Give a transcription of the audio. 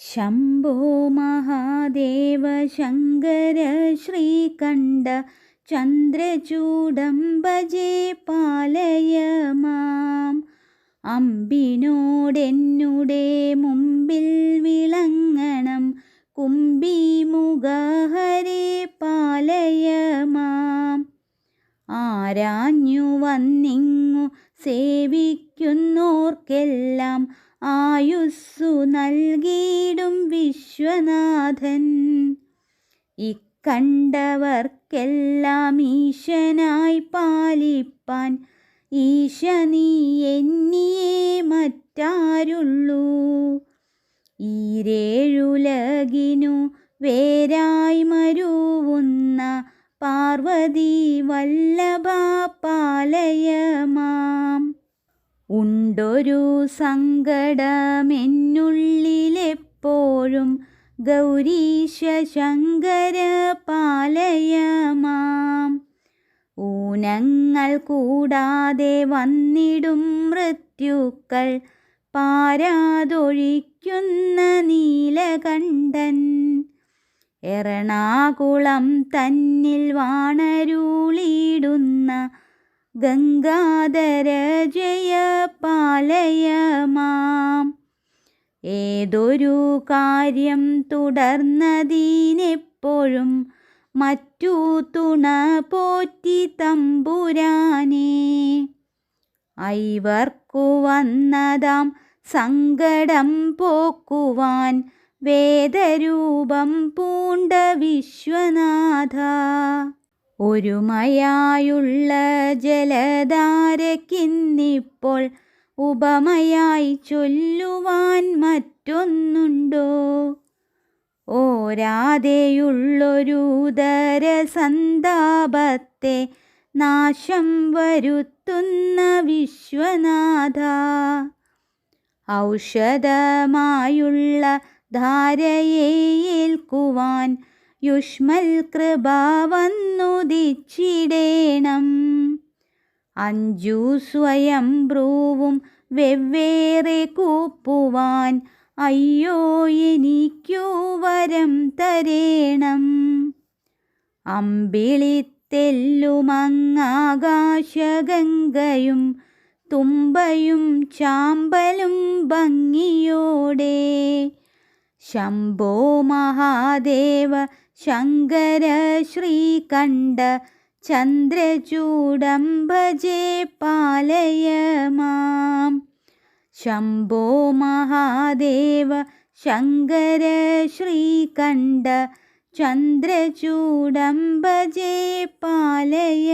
ശംഭോ മഹാദേവ ശങ്കര ശ്രീകണ്ഠ ചന്ദ്രചൂടം ഭജേ പാലയ മാം. അമ്പിനോടെന്നുടെ മുമ്പിൽ വിളങ്ങണം കുംഭിമുഖഹരേ പാലയ മാം. ആരാഞ്ഞു വന്നിങ്ങു സേവിക്കുന്നോർക്കെല്ലാം ആയുസ്സു നൽകിയിടും വിശ്വനാഥൻ. ഇക്കണ്ടവർക്കെല്ലാം ഈശനായി പാലിപ്പാൻ ഈശ നീ എന്നിയേ മറ്റാരുള്ളൂ. ഈരേഴുലകിനു വേരായി മരുവുന്ന പാർവതി വല്ലഭ പാലയമാം ഉണ്ടൊരു സങ്കടമെന്നുള്ളിലെപ്പോഴും ഗൗരീശ ശങ്കര പാലയമാം ഊനങ്ങൾ കൂടാതെ വന്നിടും മൃത്യുക്കൾ പാരാതൊഴിക്കുന്ന നീലകണ്ഠൻ. എറണാകുളം തന്നിൽ വാണരുളിയിടുന്ന ഗംഗാധര ജയ പാലയമാം ഏതൊരു കാര്യം തുടർന്നതിനെപ്പോഴും മറ്റു തുണ പോറ്റി തമ്പുരാനേ. ഐവർക്കു വന്നതാം സങ്കടം പോക്കുവാൻ വേദരൂപം പൂണ്ട വിശ്വനാഥ. ഒരുമയായുള്ള ജലധാരക്കിന്നിപ്പോൾ ഉപമയായി ചൊല്ലുവാൻ മറ്റൊന്നുണ്ടോ? ഓരാതെയുള്ളൊരു ദരസന്താപത്തെ നാശം വരുത്തുന്ന വിശ്വനാഥ. ഔഷധമായുള്ള ധാരയെ ഏൽക്കുവാൻ യുഷ്മൽ കൃപ വന്നുദിച്ചിടേണം. അഞ്ചു സ്വയം ബ്രൂവും വെവ്വേറെ കൂപ്പുവാൻ. അയ്യോ എനിക്കു വരം തരേണം. അമ്പിളിത്തെല്ലുമങ്ങാകാശഗംഗയും തുമ്പയും ചാമ്പലും ഭംഗിയോടെ. ശംഭോ മഹാദേവ ശങ്കര ശ്രീകണ്ഠ ചന്ദ്രചൂഡം ഭജേ പാലയ മാം. ശംഭോ മഹാദേവ ശങ്കര ശ്രീകണ്ഠ ചന്ദ്രചൂടം ഭജേ പാലയ